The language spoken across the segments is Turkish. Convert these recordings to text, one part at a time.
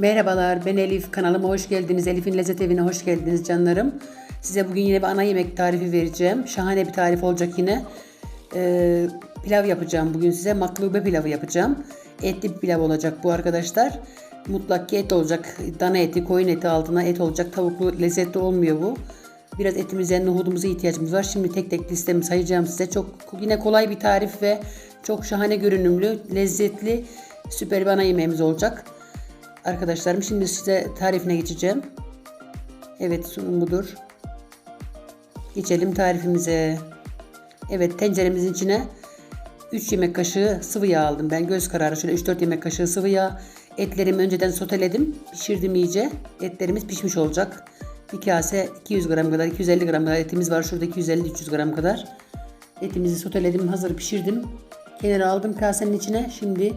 Merhabalar ben Elif kanalıma hoş geldiniz. Elif'in Lezzet Evi'ne hoş geldiniz canlarım. Size bugün yine bir ana yemek tarifi vereceğim. Şahane bir tarif olacak yine. Ee, pilav yapacağım bugün size. Maklube pilavı yapacağım. Etli bir pilav olacak bu arkadaşlar. Mutlak ki et olacak. Dana eti, koyun eti altına et olacak. Tavuklu lezzetli olmuyor bu. Biraz etimize, nohudumuza ihtiyacımız var. Şimdi tek tek listemi sayacağım size. Çok yine kolay bir tarif ve çok şahane görünümlü, lezzetli, süper bir ana yemeğimiz olacak. Arkadaşlarım şimdi size tarifine geçeceğim. Evet sunum budur. Geçelim tarifimize. Evet tenceremizin içine 3 yemek kaşığı sıvı yağ aldım. Ben göz kararı şöyle 3-4 yemek kaşığı sıvı yağ. Etlerimi önceden soteledim. Pişirdim iyice. Etlerimiz pişmiş olacak. Bir kase 200 gram kadar 250 gram kadar etimiz var. Şurada 250-300 gram kadar. Etimizi soteledim. Hazır pişirdim. Kenara aldım kasenin içine. Şimdi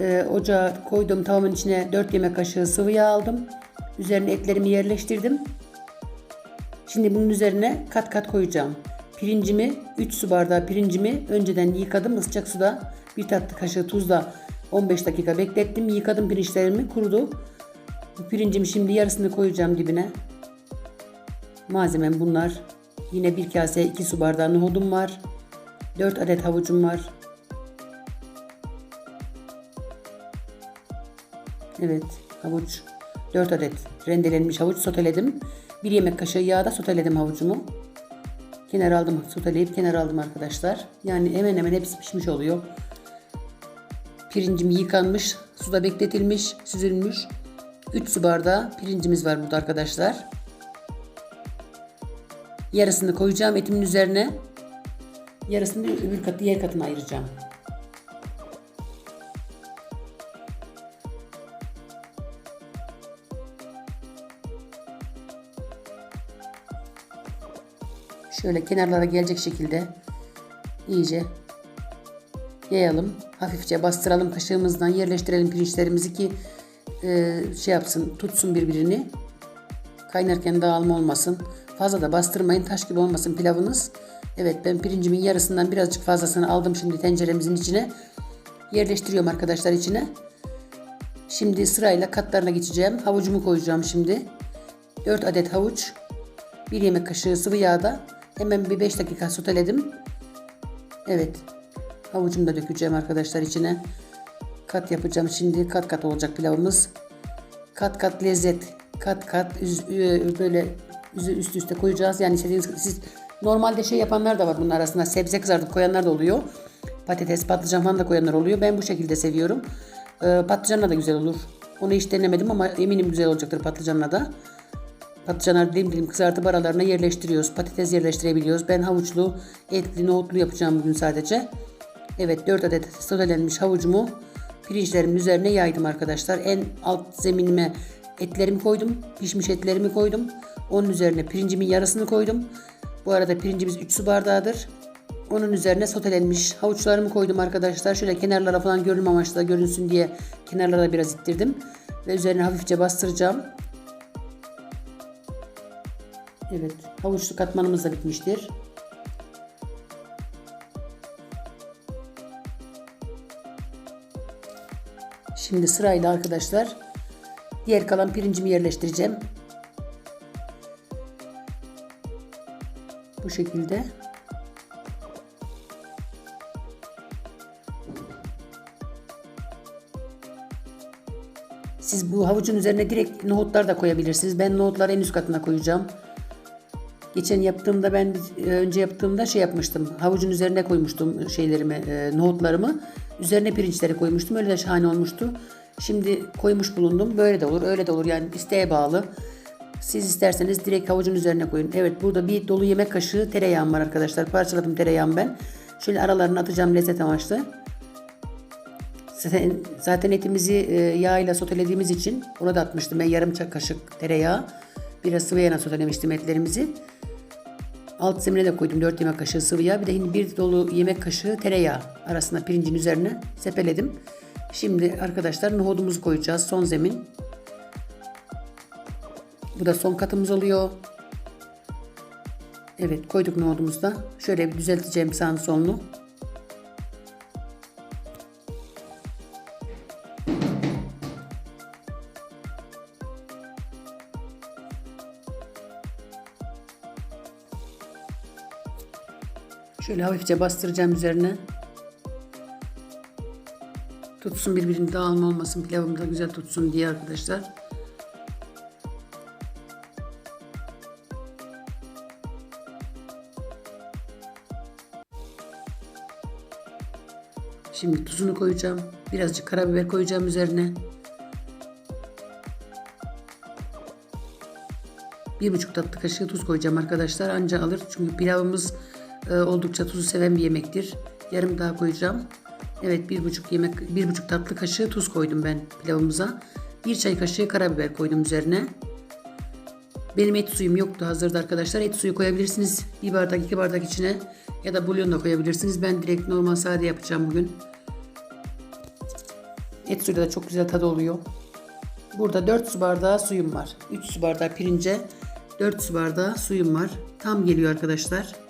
e, ocağa koydum tavamın içine 4 yemek kaşığı sıvı yağ aldım. Üzerine etlerimi yerleştirdim. Şimdi bunun üzerine kat kat koyacağım. Pirincimi 3 su bardağı pirincimi önceden yıkadım ısıcak suda. Bir tatlı kaşığı tuzla 15 dakika beklettim. Yıkadım pirinçlerimi kurudu. Bu pirincimi şimdi yarısını koyacağım dibine. Malzemem bunlar. Yine bir kase 2 su bardağı nohudum var. 4 adet havucum var. Evet havuç 4 adet rendelenmiş havuç soteledim. 1 yemek kaşığı yağda soteledim havucumu. Kenara aldım soteleyip kenara aldım arkadaşlar. Yani hemen hemen hepsi pişmiş oluyor. Pirincim yıkanmış, suda bekletilmiş, süzülmüş. 3 su bardağı pirincimiz var burada arkadaşlar. Yarısını koyacağım etimin üzerine. Yarısını öbür katı diğer katına ayıracağım. Şöyle kenarlara gelecek şekilde iyice yayalım. Hafifçe bastıralım kaşığımızdan yerleştirelim pirinçlerimizi ki e, şey yapsın tutsun birbirini. Kaynarken dağılma olmasın. Fazla da bastırmayın taş gibi olmasın pilavınız. Evet ben pirincimin yarısından birazcık fazlasını aldım şimdi tenceremizin içine. Yerleştiriyorum arkadaşlar içine. Şimdi sırayla katlarına geçeceğim. Havucumu koyacağım şimdi. 4 adet havuç. 1 yemek kaşığı sıvı yağda hemen bir 5 dakika soteledim. Evet. Havucumu da dökeceğim arkadaşlar içine. Kat yapacağım şimdi. Kat kat olacak pilavımız. Kat kat lezzet. Kat kat böyle üst üste koyacağız. Yani istediğiniz siz normalde şey yapanlar da var bunun arasında. Sebze kızartıp koyanlar da oluyor. Patates, patlıcan falan da koyanlar oluyor. Ben bu şekilde seviyorum. Ee, patlıcanla da güzel olur. Onu hiç denemedim ama eminim güzel olacaktır patlıcanla da. Patlıcanları dilim dilim kızartıp aralarına yerleştiriyoruz. Patates yerleştirebiliyoruz. Ben havuçlu, etli, nohutlu yapacağım bugün sadece. Evet 4 adet sotelenmiş havucumu pirinçlerimin üzerine yaydım arkadaşlar. En alt zeminime etlerimi koydum. Pişmiş etlerimi koydum. Onun üzerine pirincimin yarısını koydum. Bu arada pirincimiz 3 su bardağıdır. Onun üzerine sotelenmiş havuçlarımı koydum arkadaşlar. Şöyle kenarlara falan görünüm amaçlı görünsün diye kenarlara biraz ittirdim. Ve üzerine hafifçe bastıracağım. Evet, havuçlu katmanımız da bitmiştir. Şimdi sırayla arkadaşlar diğer kalan pirincimi yerleştireceğim. Bu şekilde. Siz bu havucun üzerine direkt nohutlar da koyabilirsiniz. Ben nohutları en üst katına koyacağım. Geçen yaptığımda ben e, önce yaptığımda şey yapmıştım. Havucun üzerine koymuştum şeylerimi, e, nohutlarımı. Üzerine pirinçleri koymuştum. Öyle de şahane olmuştu. Şimdi koymuş bulundum. Böyle de olur, öyle de olur. Yani isteğe bağlı. Siz isterseniz direkt havucun üzerine koyun. Evet burada bir dolu yemek kaşığı tereyağım var arkadaşlar. Parçaladım tereyağımı ben. Şöyle aralarını atacağım lezzet amaçlı. Zaten, zaten etimizi e, yağ ile sotelediğimiz için ona da atmıştım ben yarım kaşık tereyağı. Biraz sıvı yağına sotelemiştim etlerimizi. Alt zemine de koydum 4 yemek kaşığı sıvı yağ. Bir de şimdi bir dolu yemek kaşığı tereyağı arasına pirincin üzerine sepeledim. Şimdi arkadaşlar nohudumuzu koyacağız. Son zemin. Bu da son katımız oluyor. Evet koyduk nohudumuzu da. Şöyle bir düzelteceğim sağını solunu. Şöyle hafifçe bastıracağım üzerine. Tutsun birbirini dağılma olmasın. Pilavım da güzel tutsun diye arkadaşlar. Şimdi tuzunu koyacağım. Birazcık karabiber koyacağım üzerine. Bir buçuk tatlı kaşığı tuz koyacağım arkadaşlar. Anca alır. Çünkü pilavımız e, oldukça tuzu seven bir yemektir. Yarım daha koyacağım. Evet bir buçuk yemek, bir buçuk tatlı kaşığı tuz koydum ben pilavımıza. Bir çay kaşığı karabiber koydum üzerine. Benim et suyum yoktu hazırda arkadaşlar. Et suyu koyabilirsiniz. Bir bardak iki bardak içine ya da bulyon da koyabilirsiniz. Ben direkt normal sade yapacağım bugün. Et suyu da çok güzel tadı oluyor. Burada 4 su bardağı suyum var. 3 su bardağı pirince 4 su bardağı suyum var. Tam geliyor arkadaşlar.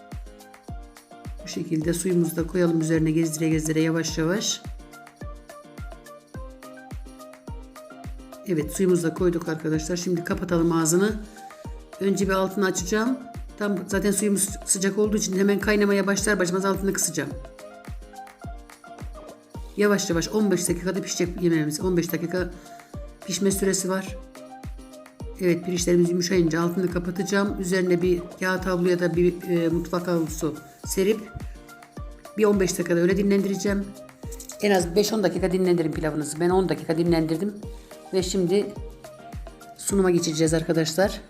Bu şekilde suyumuzu da koyalım üzerine gezdire gezdire yavaş yavaş. Evet suyumuzu da koyduk arkadaşlar. Şimdi kapatalım ağzını. Önce bir altını açacağım. Tam zaten suyumuz sıcak olduğu için hemen kaynamaya başlar başlamaz altını kısacağım. Yavaş yavaş 15 dakikada pişecek yemeğimiz. 15 dakika pişme süresi var. Evet pirinçlerimiz yumuşayınca altını kapatacağım. Üzerine bir kağıt havlu ya da bir e, mutfak havlusu serip bir 15 dakikada öyle dinlendireceğim. En az 5-10 dakika dinlendirin pilavınızı. Ben 10 dakika dinlendirdim. Ve şimdi sunuma geçeceğiz arkadaşlar.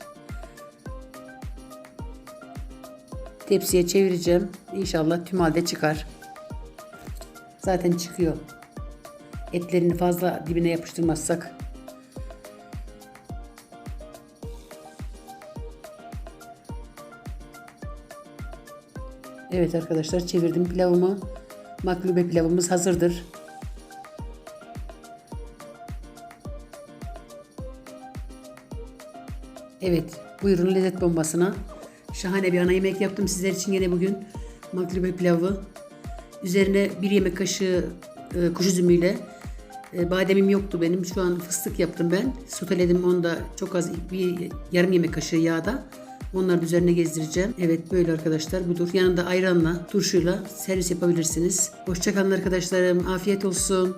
Tepsiye çevireceğim. İnşallah tüm halde çıkar. Zaten çıkıyor. Etlerini fazla dibine yapıştırmazsak. Evet arkadaşlar çevirdim pilavımı. Maklube pilavımız hazırdır. Evet buyurun lezzet bombasına. Şahane bir ana yemek yaptım sizler için yine bugün. Maklube pilavı. Üzerine bir yemek kaşığı e, kuş üzümüyle e, bademim yoktu benim. Şu an fıstık yaptım ben. Soteledim onu da çok az bir yarım yemek kaşığı yağda. Onları da üzerine gezdireceğim. Evet böyle arkadaşlar budur. Yanında ayranla, turşuyla servis yapabilirsiniz. Hoşçakalın arkadaşlarım. Afiyet olsun.